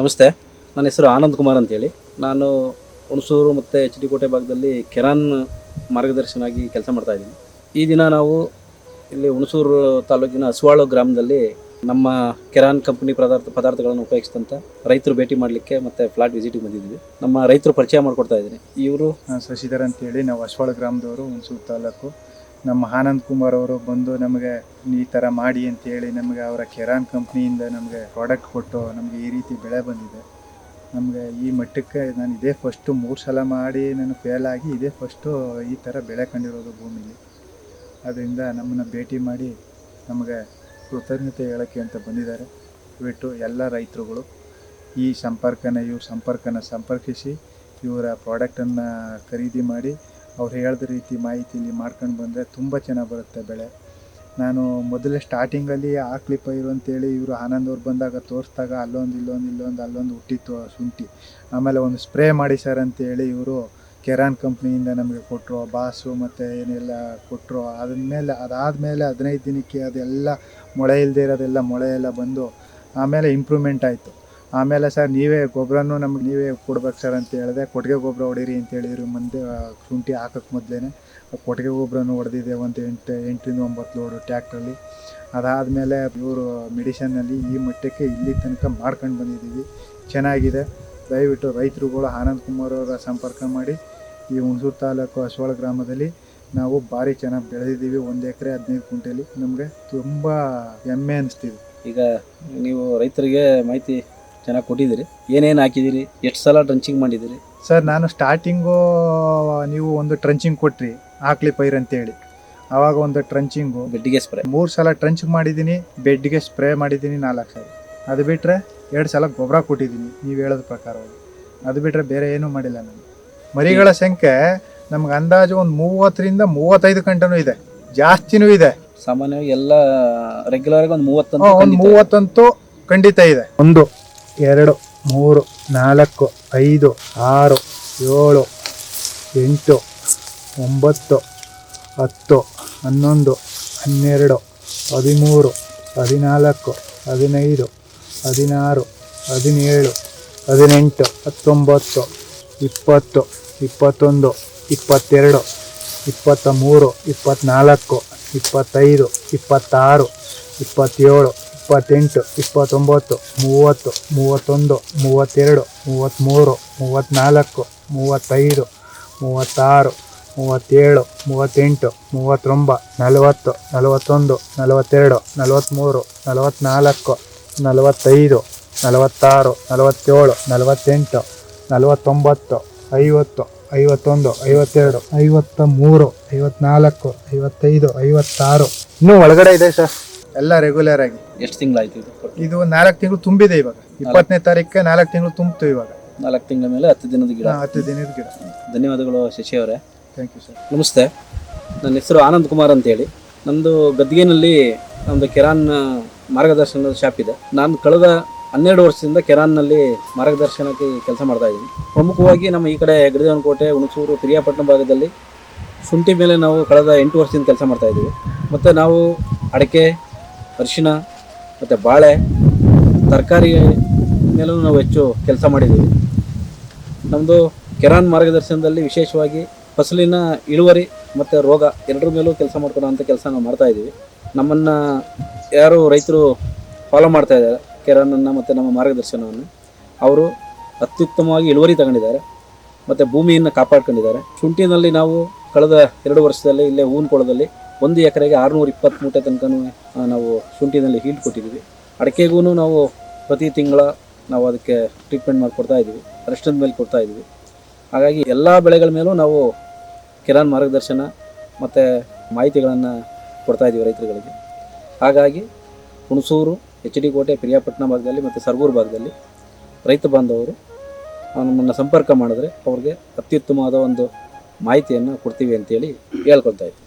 ನಮಸ್ತೆ. ನನ್ನ ಹೆಸರು ಆನಂದ್ ಕುಮಾರ್ ಅಂತೇಳಿ. ನಾನು ಹುಣಸೂರು ಮತ್ತು ಕೋಟೆ ಭಾಗದಲ್ಲಿ ಕೆರಾನ್ ಮಾರ್ಗದರ್ಶನಾಗಿ ಕೆಲಸ ಮಾಡ್ತಾ ಇದ್ದೀನಿ. ಈ ದಿನ ನಾವು ಇಲ್ಲಿ ಹುಣಸೂರು ತಾಲೂಕಿನ ಹಸುವಾಳು ಗ್ರಾಮದಲ್ಲಿ ನಮ್ಮ ಕೆರಾನ್ ಕಂಪನಿ ಪದಾರ್ಥ, ಪದಾರ್ಥಗಳನ್ನು ಉಪಯೋಗಿಸಿದಂಥ ರೈತರು ಭೇಟಿ ಮಾಡಲಿಕ್ಕೆ ಮತ್ತು ಫ್ಲಾಟ್ ವಿಸಿಟಿಗೆ ಬಂದಿದ್ದೀವಿ. ನಮ್ಮ ರೈತರು ಪರಿಚಯ ಮಾಡಿಕೊಡ್ತಾ ಇದ್ದೀನಿ. ಇವರು ಶಶಿಧರ್ ಅಂತೇಳಿ. ನಾವು ಅಶ್ವಾಳ ಗ್ರಾಮದವರು, ಹುಣಸೂರು ತಾಲೂಕು. ನಮ್ಮ ಆನಂದ್ ಕುಮಾರ್ ಅವರು ಬಂದು ನಮಗೆ ಈ ಥರ ಮಾಡಿ ಅಂತೇಳಿ ನಮಗೆ ಅವರ ಕೆರಾನ್ ಕಂಪ್ನಿಯಿಂದ ನಮಗೆ ಪ್ರಾಡಕ್ಟ್ ಕೊಟ್ಟು ನಮಗೆ ಈ ರೀತಿ ಬೆಳೆ ಬಂದಿದೆ. ನಮಗೆ ಈ ಮಟ್ಟಕ್ಕೆ ನಾನು ಇದೇ ಫಸ್ಟು ಮೂರು ಸಲ ಮಾಡಿ ನಾನು ಫೇಲ್ ಆಗಿ ಇದೇ ಫಸ್ಟು ಈ ಥರ ಬೆಳೆ ಕಂಡಿರೋದು ಭೂಮಿಲಿ. ಅದರಿಂದ ನಮ್ಮನ್ನು ಭೇಟಿ ಮಾಡಿ ನಮಗೆ ಕೃತಜ್ಞತೆ ಹೇಳೋಕ್ಕೆ ಅಂತ ಬಂದಿದ್ದಾರೆ. ಬಿಟ್ಟು ಎಲ್ಲ ರೈತರುಗಳು ಈ ಸಂಪರ್ಕನ ಇವ್ರ ಸಂಪರ್ಕನ ಸಂಪರ್ಕಿಸಿ ಇವರ ಪ್ರಾಡಕ್ಟನ್ನು ಖರೀದಿ ಮಾಡಿ ಅವ್ರು ಹೇಳಿದ ರೀತಿ ಮಾಹಿತಿಲಿ ಮಾಡ್ಕೊಂಡು ಬಂದರೆ ತುಂಬ ಚೆನ್ನಾಗಿ ಬರುತ್ತೆ ಬೆಳೆ. ನಾನು ಮೊದಲೇ ಸ್ಟಾರ್ಟಿಂಗಲ್ಲಿ ಆಕ್ಲಿಪ್ಪ ಇರು ಅಂತೇಳಿ ಇವರು ಆನಂದ್ ಅವ್ರು ಬಂದಾಗ ತೋರಿಸ್ದಾಗ ಅಲ್ಲೊಂದು ಇಲ್ಲೊಂದು ಇಲ್ಲೊಂದು ಅಲ್ಲೊಂದು ಹುಟ್ಟಿತ್ತು ಶುಂಠಿ. ಆಮೇಲೆ ಒಂದು ಸ್ಪ್ರೇ ಮಾಡಿ ಸರ್ ಅಂತೇಳಿ ಇವರು ಕೆರಾನ್ ಕಂಪ್ನಿಯಿಂದ ನಮಗೆ ಕೊಟ್ಟರು ಬಾಸು ಮತ್ತು ಏನೆಲ್ಲ ಕೊಟ್ಟರು ಅದಾದಮೇಲೆ ಅದಾದಮೇಲೆ ಹದಿನೈದು ದಿನಕ್ಕೆ ಅದೆಲ್ಲ ಮೊಳೆ ಇಲ್ಲದೆ ಇರೋದೆಲ್ಲ ಮೊಳೆ ಎಲ್ಲ ಬಂದು ಆಮೇಲೆ ಇಂಪ್ರೂವ್ಮೆಂಟ್ ಆಯಿತು. ಆಮೇಲೆ ಸರ್, ನೀವೇ ಗೊಬ್ಬರನೂ ನಮ್ಗೆ ನೀವೇ ಕೊಡ್ಬೇಕು ಸರ್ ಅಂತ ಹೇಳಿದೆ. ಕೊಟ್ಟಿಗೆ ಗೊಬ್ಬರ ಹೊಡೀರಿ ಅಂತ ಹೇಳಿದ್ರು. ಮುಂದೆ ಶುಂಠಿ ಹಾಕಕ್ಕೆ ಮೊದಲೇ ಕೊಟ್ಟಿಗೆ ಗೊಬ್ಬರನೂ ಹೊಡೆದಿದೆ ಒಂದು ಎಂಟು ಎಂಟರಿಂದ ಒಂಬತ್ತು ಲೋಡು ಟ್ಯಾಕ್ಟ್ರಲ್ಲಿ. ಅದಾದಮೇಲೆ ಇವರು ಮೆಡಿಷನ್ನಲ್ಲಿ ಈ ಮಟ್ಟಕ್ಕೆ ಇಲ್ಲಿ ತನಕ ಮಾಡ್ಕೊಂಡು ಬಂದಿದ್ದೀವಿ. ಚೆನ್ನಾಗಿದೆ. ದಯವಿಟ್ಟು ರೈತರುಗಳು ಆನಂದ್ ಕುಮಾರ್ ಅವರ ಸಂಪರ್ಕ ಮಾಡಿ. ಈ ಹುಣಸೂರು ತಾಲೂಕು ಅಶ್ವಾಳ ಗ್ರಾಮದಲ್ಲಿ ನಾವು ಭಾರಿ ಚೆನ್ನಾಗಿ ಬೆಳೆದಿದ್ದೀವಿ. ಒಂದು ಎಕರೆ ಹದಿನೈದು ಕುಂಟೆಲಿ ನಮಗೆ ತುಂಬ ಹೆಮ್ಮೆ ಅನಿಸ್ತೀವಿ ಈಗ ನೀವು ರೈತರಿಗೆ ಮಾಹಿತಿ ಚೆನ್ನಾಗಿ ಕೊಟ್ಟಿದ್ದೀರಿ? ಏನೇನು ಹಾಕಿದ್ದೀರಿ? ಎಷ್ಟು ಸಲ ಟ್ರಂಚಿಂಗ್ ಮಾಡಿದ್ದೀರಿ? ಸರ್ ನಾನು ಸ್ಟಾರ್ಟಿಂಗು ನೀವು ಒಂದು ಟ್ರಂಚಿಂಗ್ ಕೊಟ್ರಿ ಹಾಕ್ಲಿ ಪೈರ್ ಅಂತೇಳಿ. ಆವಾಗ ಒಂದು ಟ್ರಂಚಿಂಗು ಬೆಡ್ಗೆ ಸ್ಪ್ರೇ ಮೂರು ಸಲ ಟ್ರಂಚ್ ಮಾಡಿದ್ದೀನಿ ಬೆಡ್ಗೆ ಸ್ಪ್ರೇ ಮಾಡಿದ್ದೀನಿ ನಾಲ್ಕು ಸಲ. ಅದು ಬಿಟ್ಟರೆ ಎರಡು ಸಲ ಗೊಬ್ಬರ ಕೊಟ್ಟಿದ್ದೀನಿ ನೀವು ಹೇಳೋದ ಪ್ರಕಾರವಾಗಿ. ಅದು ಬಿಟ್ಟರೆ ಬೇರೆ ಏನೂ ಮಾಡಿಲ್ಲ ನಾನು. ಮರಿಗಳ ಸಂಖ್ಯೆ ನಮ್ಗೆ ಅಂದಾಜು ಒಂದು ಮೂವತ್ತರಿಂದ ಮೂವತ್ತೈದು ಗಂಟೆನೂ ಇದೆ. ಜಾಸ್ತಿನೂ ಇದೆ. ಸಾಮಾನ್ಯವಾಗಿ ಎಲ್ಲ ರೆಗ್ಯುಲರ್ ಆಗಿ ಒಂದು ಮೂವತ್ತಂತ ಒಂದು ಮೂವತ್ತಂತೂ ಖಂಡಿತ ಇದೆ. ಒಂದು ಎರಡು, ಮೂರು, ನಾಲ್ಕು, ಐದು, ಆರು, ಏಳು, ಎಂಟು, ಒಂಬತ್ತು, ಹತ್ತು, ಹನ್ನೊಂದು, ಹನ್ನೆರಡು, ಹದಿಮೂರು, ಹದಿನಾಲ್ಕು, ಹದಿನೈದು, ಹದಿನಾರು, ಹದಿನೇಳು, ಹದಿನೆಂಟು, ಹತ್ತೊಂಬತ್ತು, ಇಪ್ಪತ್ತು, ಇಪ್ಪತ್ತೊಂದು, ಇಪ್ಪತ್ತೆರಡು, ಇಪ್ಪತ್ತ ಮೂರು ಇಪ್ಪತ್ತ್ನಾಲ್ಕು ಇಪ್ಪತ್ತೈದು, ಇಪ್ಪತ್ತಾರು, ಇಪ್ಪತ್ತೇಳು ಇಪ್ಪತ್ತೆಂಟು, ಇಪ್ಪತ್ತೊಂಬತ್ತು, ಮೂವತ್ತು, ಮೂವತ್ತೊಂದು, ಮೂವತ್ತೆರಡು, ಮೂವತ್ತ್ಮೂರು, ಮೂವತ್ತ್ನಾಲ್ಕು, ಮೂವತ್ತೈದು, ಮೂವತ್ತಾರು, ಮೂವತ್ತೇಳು, ಮೂವತ್ತೆಂಟು, ಮೂವತ್ತೊಂಬ, ನಲವತ್ತು, ನಲವತ್ತೊಂದು, ನಲವತ್ತೆರಡು, ನಲವತ್ತ್ಮೂರು, ನಲವತ್ತ್ನಾಲ್ಕು, ನಲವತ್ತೈದು, ನಲವತ್ತಾರು, ನಲವತ್ತೇಳು, ನಲವತ್ತೆಂಟು, ನಲವತ್ತೊಂಬತ್ತು, ಐವತ್ತು, ಐವತ್ತೊಂದು, ಐವತ್ತೆರಡು ಐವತ್ತ ಮೂರು ಐವತ್ನಾಲ್ಕು ಐವತ್ತೈದು, ಐವತ್ತಾರು. ಇನ್ನೂ ಒಳಗಡೆ ಇದೆ ಸರ್. ಎಲ್ಲ ರೆಗ್ಯುಲರ್ ಆಗಿ. ಎಷ್ಟು ತಿಂಗಳಾಯ್ತು ಇದು? ಕೊಟ್ಟು? ಇದು ನಾಲ್ಕು ತಿಂಗಳು ತುಂಬಿದೆ ಇವಾಗ. ಇಪ್ಪತ್ತನೇ ತಾರೀಕು ನಾಲ್ಕು ತಿಂಗಳು ತುಂಬಿತು ಇವಾಗ. ನಾಲ್ಕು ತಿಂಗಳ ಮೇಲೆ ಹತ್ತು ದಿನದ ಗಿಡ. ಹಾ, ಹತ್ತು ದಿನದ ಗಿಡ. ಧನ್ಯವಾದಗಳು ಶಶಿ ಅವರೇ ಥ್ಯಾಂಕ್ ಯು ಸರ್ ನಮಸ್ತೆ. ನನ್ನ ಹೆಸರು ಆನಂದ್ ಕುಮಾರ್ ಅಂತೇಳಿ. ನಂದು ಗದ್ಗೆನಲ್ಲಿ ನಮ್ಮದು ಕೆರಾನ್ ಮಾರ್ಗದರ್ಶನದ ಶಾಪ್ ಇದೆ. ನಾನು ಕಳೆದ ಹನ್ನೆರಡು ವರ್ಷದಿಂದ ಕೆರಾನ್ನಲ್ಲಿ ಮಾರ್ಗದರ್ಶನಕ್ಕೆ ಕೆಲಸ ಮಾಡ್ತಾ ಇದ್ದೀನಿ. ಪ್ರಮುಖವಾಗಿ ನಮ್ಮ ಈ ಕಡೆ ಗಡಿದೇವನಕೋಟೆ ಹುಣಸೂರು ಪಿರಿಯಾಪಟ್ಟಣ ಭಾಗದಲ್ಲಿ ಶುಂಠಿ ಮೇಲೆ ನಾವು ಕಳೆದ ಎಂಟು ವರ್ಷದಿಂದ ಕೆಲಸ ಮಾಡ್ತಾ ಇದ್ದೀವಿ. ಮತ್ತು ನಾವು ಅಡಿಕೆ ಅರಿಶಿನ ಮತ್ತು ಬಾಳೆ, ತರಕಾರಿ ಮೇಲೂ ನಾವು ಹೆಚ್ಚು ಕೆಲಸ ಮಾಡಿದ್ದೀವಿ. ನಮ್ಮದು ಕೆರಾನ್ ಮಾರ್ಗದರ್ಶನದಲ್ಲಿ ವಿಶೇಷವಾಗಿ ಫಸಲಿನ ಇಳುವರಿ ಮತ್ತು ರೋಗ ಎರಡರ ಮೇಲೂ ಕೆಲಸ ಮಾಡ್ಕೊಳ್ಳೋ ಅಂಥ ಕೆಲಸ ನಾವು ಮಾಡ್ತಾ ಇದ್ದೀವಿ. ನಮ್ಮನ್ನು ಯಾರು ರೈತರು ಫಾಲೋ ಮಾಡ್ತಾ ಇದ್ದಾರೆ, ಕೆರಾನನ್ನು ಮತ್ತು ನಮ್ಮ ಮಾರ್ಗದರ್ಶನವನ್ನು. ಅವರು ಅತ್ಯುತ್ತಮವಾಗಿ ಇಳುವರಿ ತಗೊಂಡಿದ್ದಾರೆ, ಮತ್ತು ಭೂಮಿಯನ್ನು ಕಾಪಾಡ್ಕೊಂಡಿದ್ದಾರೆ. ಶುಂಠಿನಲ್ಲಿ ನಾವು ಕಳೆದ ಎರಡು ವರ್ಷದಲ್ಲಿ ಇಲ್ಲೇ ಹೂನ್ಕೊಳದಲ್ಲಿ ಒಂದು ಎಕರೆಗೆ ಆರುನೂರ ಇಪ್ಪತ್ತು ಮೂಟೆ ತನಕನೂ ನಾವು ಶುಂಠಿನಲ್ಲಿ ಹೀಲ್ಡ್ ಕೊಟ್ಟಿದ್ದೀವಿ. ಅಡಿಕೆಗೂ ನಾವು ಪ್ರತಿ ತಿಂಗಳ ನಾವು ಅದಕ್ಕೆ ಟ್ರೀಟ್ಮೆಂಟ್ ಮಾಡಿಕೊಡ್ತಾ ಇದ್ದೀವಿ. ಮೇಲೆ ಕೊಡ್ತಾ ಇದ್ದೀವಿ. ಹಾಗಾಗಿ ಎಲ್ಲ ಬೆಳೆಗಳ ಮೇಲೂ ನಾವು ಕಿರಾನ್ ಮಾರ್ಗದರ್ಶನ ಮತ್ತು ಮಾಹಿತಿಗಳನ್ನು ಕೊಡ್ತಾ ಇದ್ದೀವಿ ರೈತರುಗಳಿಗೆ. ಹಾಗಾಗಿ ಹುಣಸೂರು, ಎಚ್ ಡಿ ಕೋಟೆ, ಪಿರಿಯಾಪಟ್ಟಣ ಭಾಗದಲ್ಲಿ ಮತ್ತು ಸರ್ಗೂರು ಭಾಗದಲ್ಲಿ ರೈತ ಬಾಂಧವರು ನಮ್ಮನ್ನು ಸಂಪರ್ಕ ಮಾಡಿದ್ರೆ ಅವ್ರಿಗೆ ಅತ್ಯುತ್ತಮವಾದ ಒಂದು ಮಾಹಿತಿಯನ್ನು ಕೊಡ್ತೀವಿ ಅಂತೇಳಿ ಹೇಳ್ಕೊಳ್ತಾ ಇದ್ದೀವಿ